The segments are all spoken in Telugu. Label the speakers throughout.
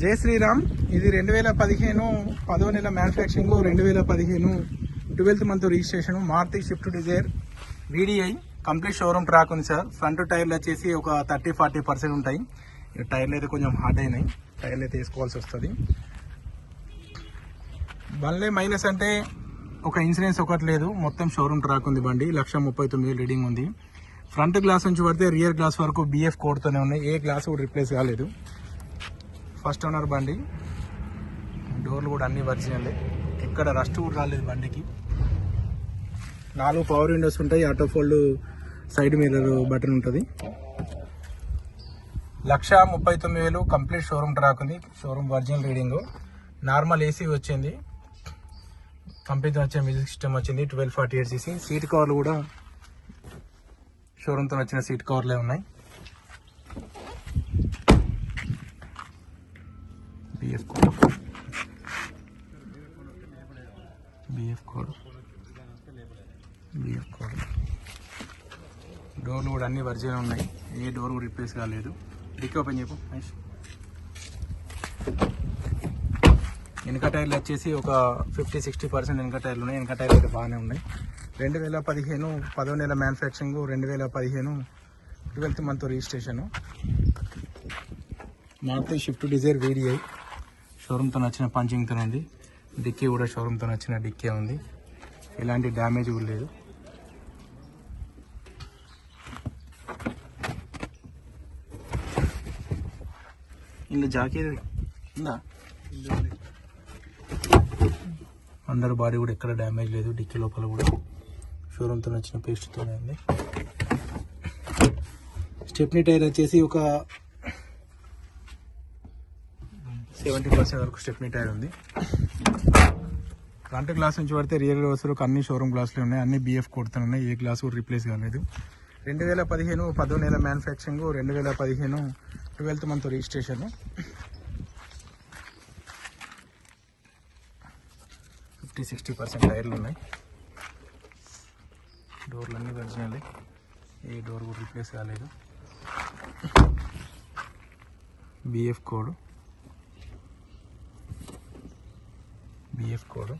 Speaker 1: జై శ్రీరామ్. ఇది రెండు వేల పదిహేను పదో నెల మ్యానుఫ్యాక్చరింగ్ రెండు వేల పదిహేను twelfth month registration Maruti Swift Dzire VDI complete showroom track ఉంది సార్. ఫ్రంట్ టైర్లు వచ్చేసి ఒక థర్టీ ఫార్టీ పర్సెంట్ ఉంటాయి. టైర్లు అయితే కొంచెం హార్డ్ అయినాయి. టైర్లు అయితే వేసుకోవాల్సి వస్తుంది. బండ్లే మైనస్ అంటే ఒక ఇన్సూరెన్స్ ఒకటి లేదు. మొత్తం షోరూమ్ ట్రాక్ ఉంది బండి. లక్ష ముప్పై తొమ్మిది రీడింగ్ ఉంది. ఫ్రంట్ గ్లాస్ నుంచి పడితే రియర్ గ్లాస్ వరకు బిఎఫ్ కోడ్తోనే ఉన్నాయి. ఏ గ్లాస్ కూడా రిప్లేస్ కాలేదు. ఫస్ట్ ఓనర్ బండి. డోర్లు కూడా అన్ని వర్జినలే ఎక్కడ రస్ట్ కూడా రాలేదు బండికి. నాలుగు పవర్ విండోస్ ఉంటాయి. Auto fold side mirror button ఉంటుంది. లక్ష ముప్పై తొమ్మిది వేలు కంప్లీట్ షోరూమ్ ట్రాక్ ఉంది. Showroom original reading. Normal AC వచ్చింది. కంపెనీతో వచ్చే మ్యూజిక్ సిస్టమ్ వచ్చింది. Twelve forty eight CC. Seat కవర్లు కూడా షోరూమ్తో వచ్చిన సీట్ కవర్లే ఉన్నాయి. BF code BF code BF code డోర్లు కూడా అన్ని వర్జిన్ ఉన్నాయి. ఏ డోర్ కూడా రిప్లేస్ కాలేదు. డిక్కీ ఓపెన్ చెప్పు మహేష్. వెనక టైర్లు వచ్చేసి ఒక ఫిఫ్టీ సిక్స్టీ పర్సెంట్ వెనక టైర్లు ఉన్నాయి. వెనక టైర్లు అయితే బాగానే ఉన్నాయి. రెండు వేల పదిహేను పదో నెల మ్యానుఫ్యాక్చరింగ్ రెండు వేల పదిహేను twelfth month registration Maruti Swift Dzire VDI షోరూమ్తో నచ్చిన పంచింగ్తో ఉంది. డిక్కీ కూడా షోరూమ్తో నచ్చిన డిక్కీ ఉంది. ఎలాంటి డ్యామేజ్ కూడా లేదు. ఇందులో జాకీ ఉందా? అందరు బాడీ కూడా ఎక్కడ డ్యామేజ్ లేదు. డిక్కీ లోపల కూడా షోరూమ్తో నచ్చిన పేస్ట్తోనే ఉంది. స్టెప్నీ టైర్ వచ్చేసి ఒక సెవెంటీ పర్సెంట్ వరకు స్టెఫ్నీ టైర్ ఉంది. ఫ్రంట్ గ్లాస్ నుంచి పడితే రియల్ గ్లాస్ వరకు అన్ని షోరూమ్ గ్లాసులు ఉన్నాయి. అన్ని బిఎఫ్ కొడుతూ ఉన్నాయి. ఏ గ్లాస్ కూడా రీప్లేస్ కాలేదు. రెండు వేల పదిహేను పదో నెల మ్యానుఫ్యాక్చరింగ్ రెండు వేల పదిహేను twelfth month registration fifty sixty percent టైర్లు ఉన్నాయి. డోర్లు అన్నీ ఒరిజినల్. ఏ డోర్ కూడా రీప్లేస్ కాలేదు. BF code BF code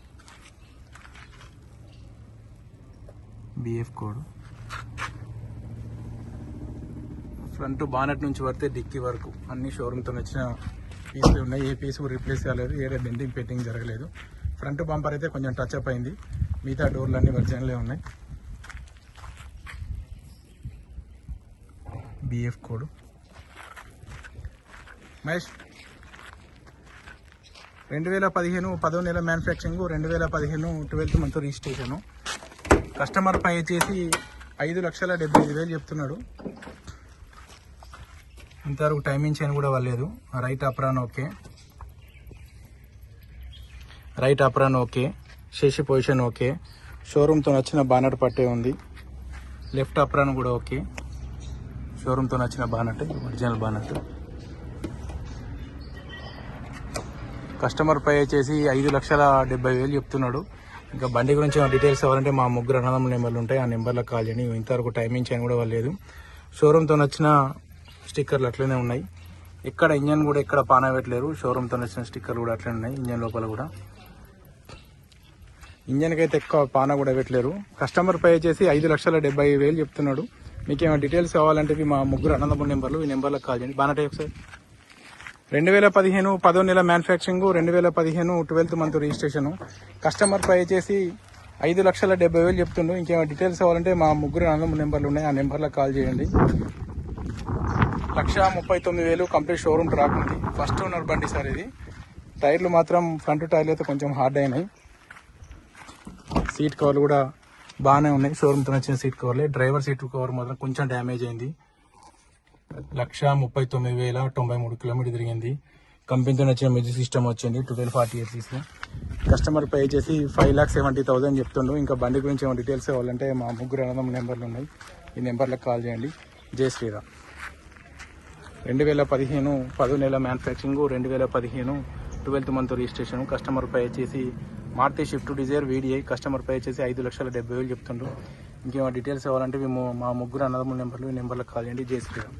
Speaker 1: BF code front bonnet నుంచి పడితే డిక్కీ వరకు అన్ని షోరూమ్తో వచ్చిన పీసులు ఉన్నాయి. ఏ పీస్ రీప్లేస్ కాలేదు. ఏదో బెండింగ్ పెట్టింగ్ జరగలేదు. ఫ్రంట్ బంపర్ అయితే కొంచెం టచ్ అప్ అయింది. మిగతా డోర్లు అన్ని ఒరిజినలే ఉన్నాయి. బిఎఫ్ కోడ్ మహేష్ రెండు వేల పదిహేను పదో నెల మ్యానుఫ్యాక్చరింగ్ రెండు వేల పదిహేను twelfth month registration. Customer pay వచ్చేసి ఐదు లక్షల డెబ్బై ఐదు వేలు చెప్తున్నాడు. ఇంతవరకు టైమింగ్ చేయని కూడా వాళ్ళలేదు right apron okay. Right apron okay. Chassis position okay. షోరూమ్తో నచ్చిన బానట్ పట్టే ఉంది. లెఫ్ట్ అప్రాన్ కూడా ఓకే. షోరూమ్తో నచ్చిన bonnet original bonnet customer pay వచ్చేసి ఐదు లక్షల డెబ్బై వేలు చెప్తున్నాడు. ఇంకా బండి గురించి ఏమైనా డీటెయిల్స్ కావాలంటే మా ముగ్గురు అన్నదమ్ముల నెంబర్లు ఉంటాయి. ఆ నెంబర్లకు కాల్ చేయండి. ఇంతవరకు టైమింగ్ చేయని కూడా వాళ్ళు షోరూమ్తో నచ్చిన స్టిక్కర్లు అట్లనే ఉన్నాయి. ఎక్కడ ఇంజన్ కూడా ఎక్కడ పానా పెట్టలేరు షోరూమ్తో నచ్చిన స్టిక్కర్లు కూడా అట్లనే ఉన్నాయి. ఇంజన్ లోపల కూడా. ఇంజన్కి అయితే ఎక్కువ పానా కూడా పెట్టలేరు. కస్టమర్ పై వచ్చేసి ఐదు లక్షల డెబ్బై వేలు చెప్తున్నాడు. మీకు ఏమైనా డీటెయిల్స్ కావాలంటే మా ముగ్గురు అనంతపురం నెంబర్లు ఈ నెంబర్లకు కాల్ చేయండి. బాగా ఒకసారి రెండు వేల పదిహేను పదో నెల మ్యానుఫ్యాక్చరింగ్ రెండు వేల పదిహేను twelfth month registration. Customer pay చేసి ఐదు లక్షల డెబ్బై వేలు చెప్తుండు. ఇంకేమైనా డీటెయిల్స్ కావాలంటే మా ముగ్గురు నాలుగు నెంబర్లు ఉన్నాయి. ఆ నెంబర్లకు కాల్ చేయండి. లక్ష ముప్పై తొమ్మిది వేలు కంప్లీట్ షోరూమ్ ట్రాక్ ఉంది. ఫస్ట్ ఓనర్ బండి సార్ ఇది. టైర్లు మాత్రం ఫ్రంట్ టైర్లు అయితే కొంచెం హార్డ్ అయినాయి. సీట్ కవర్లు కూడా బాగానే ఉన్నాయి. షోరూమ్తో వచ్చిన సీట్ కవర్లే. డ్రైవర్ సీట్ కవర్ మాత్రం కొంచెం డ్యామేజ్ అయింది. లక్ష ముప్పై తొమ్మిది వేల తొంభై మూడు కిలోమీటర్ తిరిగింది. కంపెనీతో వచ్చిన మ్యూజిక్ సిస్టమ్ వచ్చింది. Twelve forty eight CC customer pay చేసి ఫైవ్ ల్యాక్ సెవెంటీ థౌసండ్ చెప్తుండు ఇంకా బండి గురించి ఏమైనా డీటెయిల్స్ కావాలంటే మా ముగ్గురు అన్నదమ్ముల నెంబర్లు ఉన్నాయి. ఈ నెంబర్లకు కాల్ చేయండి. జై శ్రీరామ్. రెండు వేల పదిహేను పదో నెల మ్యానుఫ్యాక్చరింగ్ రెండు వేల పదిహేను twelfth month registration customer pay చేసి Maruti Swift Dzire VDI customer pay చేసి ఐదు లక్షల డెబ్బై వేలు చెప్తుండ్రు. ఇంకేమో డీటెయిల్స్ ఇవ్వాలంటే మేము మా ముగ్గురు అన్నదమ్ముల నెంబర్లు ఈ నెంబర్లకు కాల్ చేయండి. జై శ్రీరామ్.